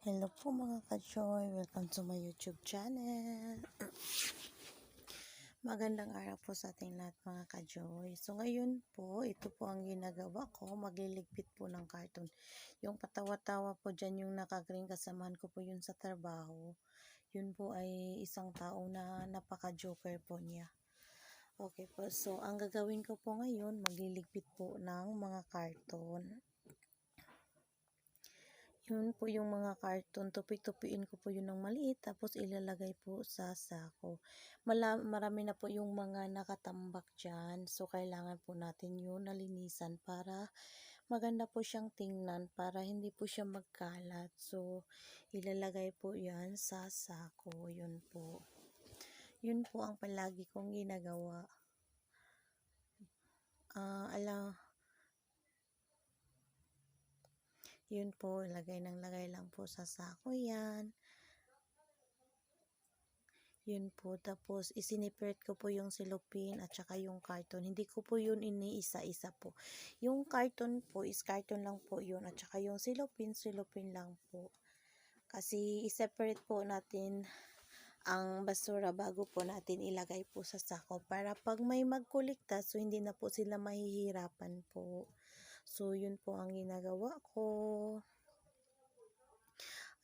Hello po mga ka-joy, welcome to my YouTube channel. Magandang araw po sa ating lahat mga ka-joy. So ngayon po, ito po ang ginagawa ko, magliligpit po ng carton. Yung patawa-tawa po dyan yung nakagreen kasamahan ko po yun sa trabaho. Yun po ay isang tao na napaka-joker po niya. Okay po, so ang gagawin ko po ngayon, magliligpit po ng mga karton. Yun po yung mga karton, tupi-tupiin ko po yun ng maliit, tapos ilalagay po sa sako. Marami na po yung mga nakatambak dyan, so kailangan po natin yun nalinisan para maganda po siyang tingnan, para hindi po siya magkalat. So, ilalagay po yan sa sako, yun po. Yun po ang palagi kong ginagawa. Ah, ala, Yun po, lagay ng lagay lang po sa sako yan. Yun po, tapos isinipret ko po yung silupin at saka yung carton. Hindi ko po yun iniisa-isa po. Yung carton po is carton lang po yun at saka yung silupin, silupin lang po. Kasi i-separate po natin ang basura bago po natin ilagay po sa sako para pag may magkulikta so hindi na po sila mahihirapan po. So, yun po ang ginagawa ko.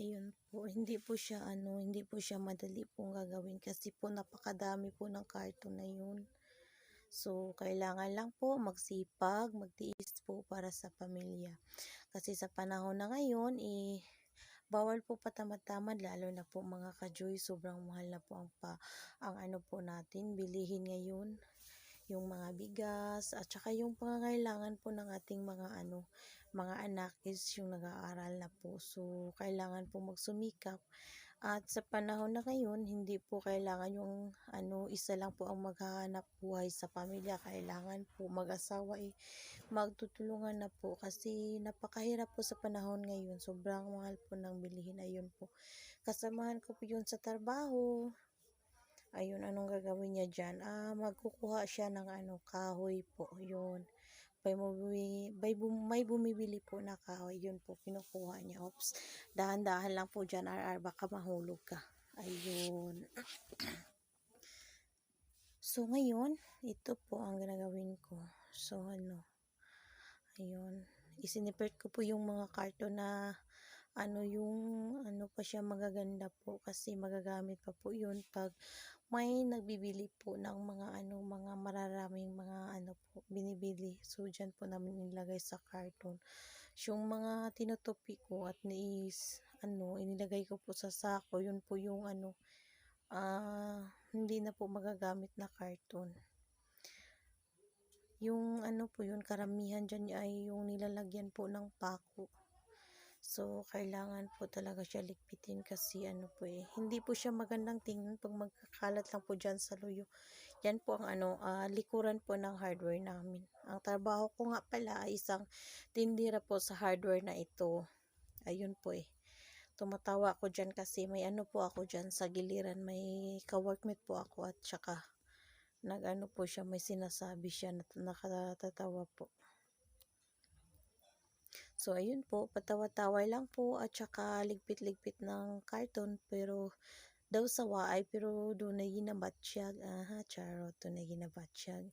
Ayun po, hindi po siya ano, hindi po siya madali pong gagawin kasi po napakadami po ng karton na yun. So, kailangan lang po magsipag, magtiis po para sa pamilya. Kasi sa panahon na ngayon, eh, bawal po patamad-tamad, lalo na po mga kajoy, sobrang mahal na po ang, pa, ang ano po natin, bilihin ngayon yung mga bigas at saka yung pangangailangan po ng ating mga ano mga anak is yung nag-aaral na po. So kailangan po magsumikap. At sa panahon na ngayon hindi po kailangan yung ano isa lang po ang maghahanap buhay sa pamilya. Kailangan po mag-asawa eh magtutulungan na po. Kasi napakahirap po sa panahon ngayon. Sobrang mahal po ng bilihin. Ayun po. Kasamahan ko po yun sa trabaho Ayun, anong gagawin niya dyan? Ah, magkukuha siya ng ano, kahoy po. Yun. May, bumibili, may, bum, may bumibili po na kahoy. Yun po, kinukuha niya. Oops. Dahan-dahan lang po dyan, RR. Baka mahulog ka. Ayun. so, ngayon, ito po ang ginagawin ko. So, ano. Ayun. Isinipert ko po yung mga karton na ano yung ano pa siya magaganda po kasi magagamit pa po yun pag may nagbibili po ng mga ano mga mararaming mga ano po binibili. So dyan po namin nilagay sa carton. Yung mga tinutupi ko at niis ano inilagay ko po sa sako yun po yung ano ah hindi na po magagamit na carton. Yung ano po yun karamihan dyan ay yung nilalagyan po ng pako So, kailangan po talaga siya ligpitin kasi ano po eh, hindi po siya magandang tingnan pag magkakalat lang po dyan sa luyo. Yan po ang ano, uh, likuran po ng hardware namin. Ang trabaho ko nga pala ay isang tindira po sa hardware na ito. Ayun po eh. Tumatawa ako dyan kasi may ano po ako dyan sa giliran. May ka-workmate po ako at saka nag-ano po siya, may sinasabi siya na nakatatawa po. So, ayun po, patawa-tawa lang po at saka ligpit-ligpit ng karton pero daw sawa ay pero doon na ginabatsyag. Aha, charot, doon na ginabatsyag.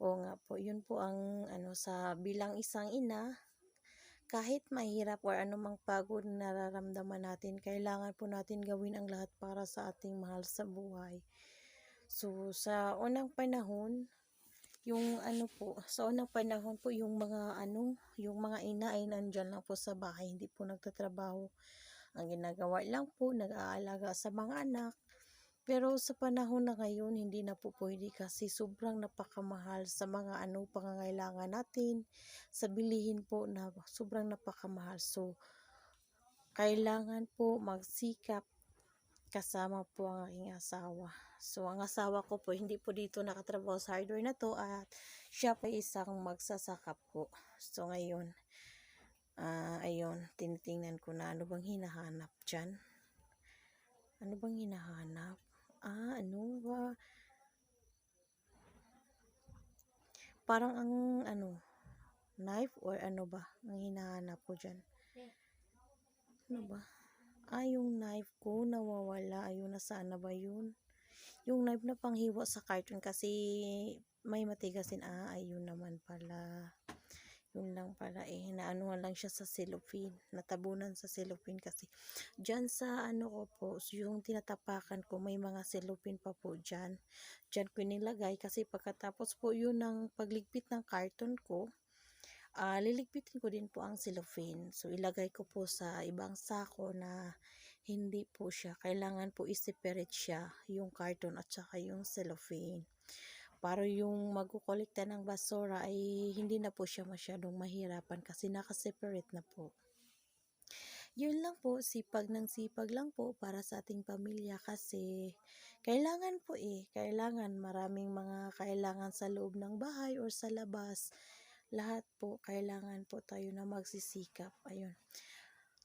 O nga po, yun po ang ano sa bilang isang ina, kahit mahirap or anumang pagod na nararamdaman natin, kailangan po natin gawin ang lahat para sa ating mahal sa buhay. So, sa unang panahon, yung ano po, sa unang panahon po yung mga ano, yung mga ina ay nandyan lang po sa bahay, hindi po nagtatrabaho. Ang ginagawa lang po, nag-aalaga sa mga anak. Pero sa panahon na ngayon, hindi na po pwede kasi sobrang napakamahal sa mga ano pangangailangan natin, sa bilihin po na sobrang napakamahal. So, kailangan po magsikap kasama po ang aking asawa. So, ang asawa ko po, hindi po dito nakatrabaho sa hardware na to at siya pa isang magsasaka po. So, ngayon, uh, ayun, tinitingnan ko na ano bang hinahanap dyan. Ano bang hinahanap? Ah, ano ba? Parang ang, ano, knife or ano ba ang hinahanap ko dyan? Ano ba? Ah, yung knife ko nawawala. Ayun, nasaan na ba yun? Yung knife na panghiwa sa carton kasi may matigasin. Ah, ayun naman pala. Yun lang pala eh. Naanuhan lang siya sa cellophane. Natabunan sa cellophane kasi. Diyan sa ano ko po, yung tinatapakan ko, may mga cellophane pa po dyan. Diyan ko nilagay kasi pagkatapos po yun ng pagligpit ng carton ko, ah liligpitin ko din po ang cellophane. So, ilagay ko po sa ibang sako na hindi po siya. Kailangan po i-separate siya, yung carton at saka yung cellophane. Para yung magkukolekta ng basura ay hindi na po siya masyadong mahirapan kasi nakaseparate na po. Yun lang po, sipag ng sipag lang po para sa ating pamilya kasi kailangan po eh, kailangan maraming mga kailangan sa loob ng bahay or sa labas. Lahat po, kailangan po tayo na magsisikap. Ayun.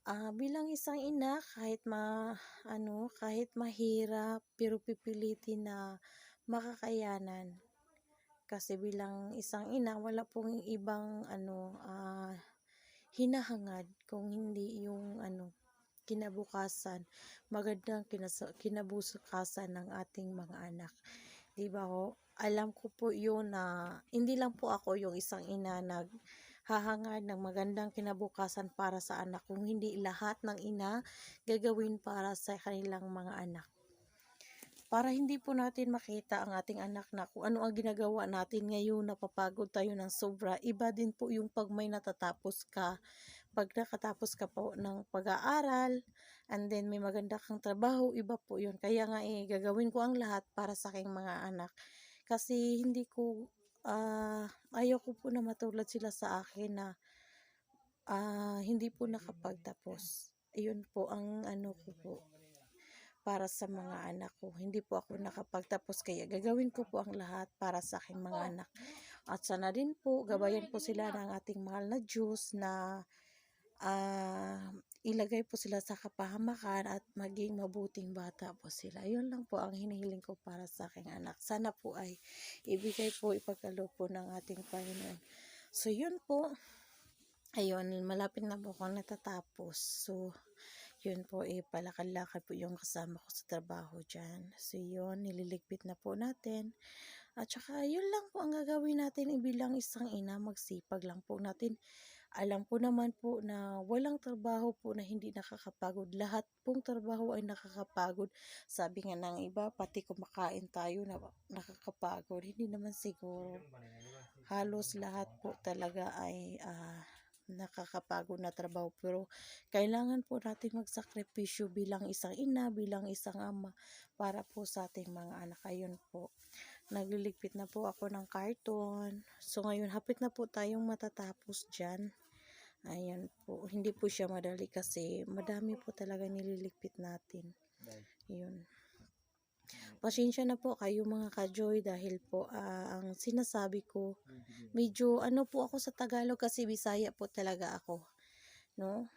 Ah, bilang isang ina, kahit ma ano, kahit mahirap, pero pipilitin na makakayanan. Kasi bilang isang ina, wala pong ibang ano, ah, hinahangad kung hindi yung ano, kinabukasan, magandang kinabukasan ng ating mga anak. 'Di ba ho? Alam ko po yun na hindi lang po ako yung isang ina nag hahangad ng magandang kinabukasan para sa anak kung hindi lahat ng ina gagawin para sa kanilang mga anak. Para hindi po natin makita ang ating anak na kung ano ang ginagawa natin ngayon, napapagod tayo ng sobra. Iba din po yung pag may natatapos ka. Pag nakatapos ka po ng pag-aaral, and then may maganda kang trabaho, iba po yun. Kaya nga eh, gagawin ko ang lahat para sa aking mga anak. Kasi hindi ko, ah, ayaw ko po na matulad sila sa akin na ah, hindi po nakapagtapos. Ayun po ang ano ko po para sa mga anak ko. Hindi po ako nakapagtapos kaya gagawin ko po ang lahat para sa aking mga anak. At sana din po, gabayan po sila ng ating mahal na Diyos na ah, ilagay po sila sa kapahamakan at maging mabuting bata po sila. Yun lang po ang hinihiling ko para sa aking anak. Sana po ay ibigay po, ipagkalo po ng ating Panginoon. So, yun po. Ayun, malapit na po akong natatapos. So, yun po eh, palakad-lakad po yung kasama ko sa trabaho dyan. So, yun, nililigpit na po natin. At saka, yun lang po ang gagawin natin ibilang isang ina, magsipag lang po natin. Alam ko naman po na walang trabaho po na hindi nakakapagod. Lahat pong trabaho ay nakakapagod. Sabi nga ng iba, pati kumakain tayo na nakakapagod. Hindi naman siguro. Halos lahat po talaga ay ah, nakakapagod na trabaho pero kailangan po natin magsakripisyo bilang isang ina, bilang isang ama para po sa ating mga anak. Ayun po. Nagliligpit na po ako ng karton. So ngayon, hapit na po tayong matatapos dyan. Ayan po. Hindi po siya madali kasi madami po talaga nililigpit natin. Yun. Pasensya na po kayo mga ka-joy dahil po ah, ang sinasabi ko medyo ano po ako sa Tagalog kasi Bisaya po talaga ako. No?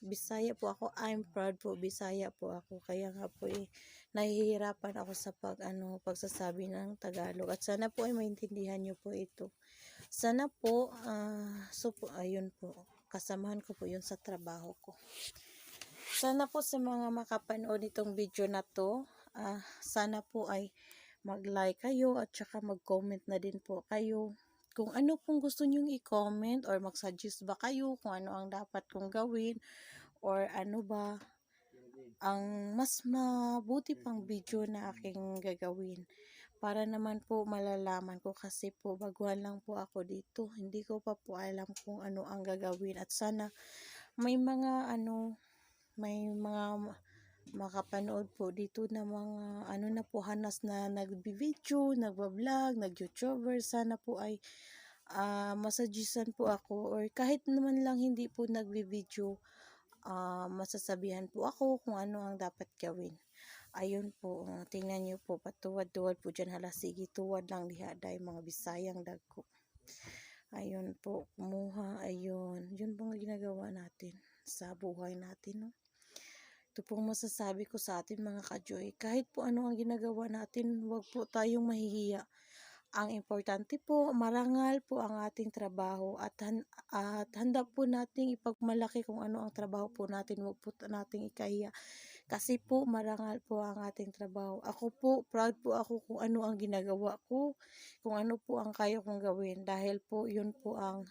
Bisaya po ako. I'm proud po. Bisaya po ako. Kaya nga po eh, nahihirapan ako sa pag ano, pagsasabi ng Tagalog. At sana po ay maintindihan niyo po ito. Sana po, ah, so po, ayun po. Kasamahan ko po yun sa trabaho ko. Sana po sa mga makapanood itong video na to, ah, sana po ay mag-like kayo at saka mag-comment na din po kayo kung ano pong gusto nyong i-comment or mag-suggest ba kayo kung ano ang dapat kong gawin or ano ba ang mas mabuti pang video na aking gagawin para naman po malalaman ko kasi po baguhan lang po ako dito. Hindi ko pa po alam kung ano ang gagawin. At sana may mga ano may mga makapanood po dito na mga ano na po hanas na nagbi-video, nagba-vlog, nag-YouTuber. Sana po ay ah masuggestan po ako or kahit naman lang hindi po nagbi-video ah masasabihan po ako kung ano ang dapat gawin. Ayun po, tingnan niyo po, patuwad-tuwad po dyan, hala, sige, tuwad lang diha, dahil mga bisayang dagko. Ayun po, kumuha, ayun, yun pong ginagawa natin sa buhay natin, no? Ito pong masasabi ko sa atin mga kajoy, kahit po ano ang ginagawa natin, huwag po tayong mahihiya. ang importante po, marangal po ang ating trabaho at, han- at handa po nating ipagmalaki kung ano ang trabaho po natin. Huwag po nating ikahiya. Kasi po, marangal po ang ating trabaho. Ako po, proud po ako kung ano ang ginagawa ko, kung ano po ang kaya kong gawin. Dahil po, yun po ang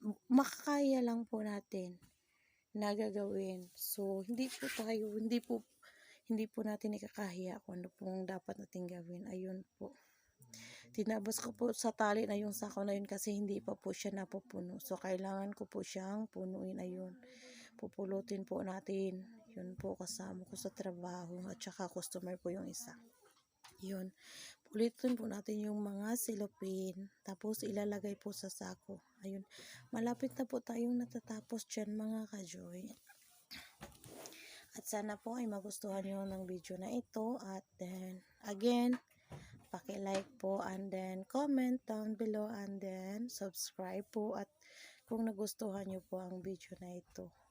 m- makakaya lang po natin na gagawin. So, hindi po tayo, hindi po, hindi po natin ikakahiya kung ano pong dapat natin gawin. Ayun po. Tinabas ko po sa tali na yung sako na yun kasi hindi pa po siya napupuno. So, kailangan ko po siyang punuin. Ayun. Pupulutin po natin. Yun po kasama ko sa trabaho. At saka customer po yung isa. Yun. Pulitin po natin yung mga silopin. Tapos ilalagay po sa sako. Ayun. Malapit na po tayong natatapos dyan mga kajoy. At sana po ay magustuhan nyo ng video na ito. At then, again, paki-like po and then comment down below and then subscribe po at kung nagustuhan nyo po ang video na ito.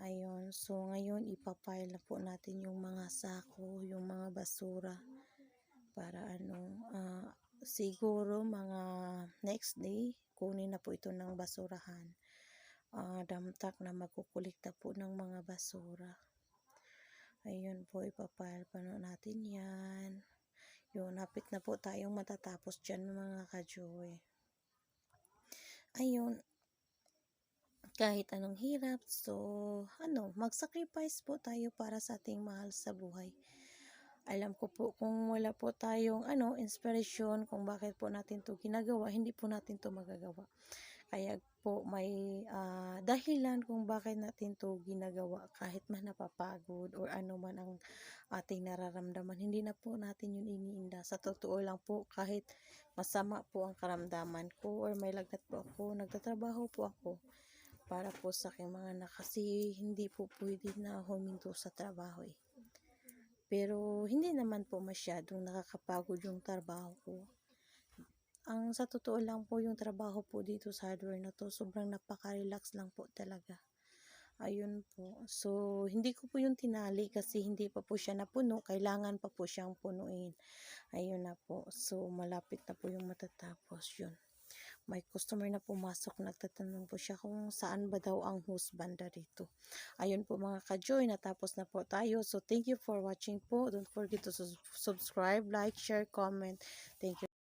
Ayun, so ngayon ipapile na po natin yung mga sako, yung mga basura para ano, ah, siguro mga next day kunin na po ito ng basurahan. Ah, damtak na magkukulikta po ng mga basura. Ayun po, ipapile pa na natin yan. Yun, hapit na po tayong matatapos dyan mga kajoy. Ayun, kahit anong hirap, so, ano, mag-sacrifice po tayo para sa ating mahal sa buhay. Alam ko po kung wala po tayong ano, inspiration kung bakit po natin to ginagawa, hindi po natin to magagawa. Kaya po may ah, dahilan kung bakit natin to ginagawa kahit man napapagod or ano man ang ating nararamdaman. Hindi na po natin yun iniinda. Sa totoo lang po kahit masama po ang karamdaman ko or may lagnat po ako, nagtatrabaho po ako para po sa aking mga anak kasi hindi po pwede na huminto sa trabaho eh. Pero hindi naman po masyadong nakakapagod yung trabaho ko. Ang sa totoo lang po yung trabaho po dito sa hardware na to, sobrang napaka-relax lang po talaga. Ayun po. So, hindi ko po yung tinali kasi hindi pa po siya napuno. Kailangan pa po siyang punuin. Ayun na po. So, malapit na po yung matatapos yun. May customer na pumasok. Nagtatanong po siya kung saan ba daw ang hose banda dito. Ayun po mga ka-joy. Natapos na po tayo. So, thank you for watching po. Don't forget to subscribe, like, share, comment. Thank you.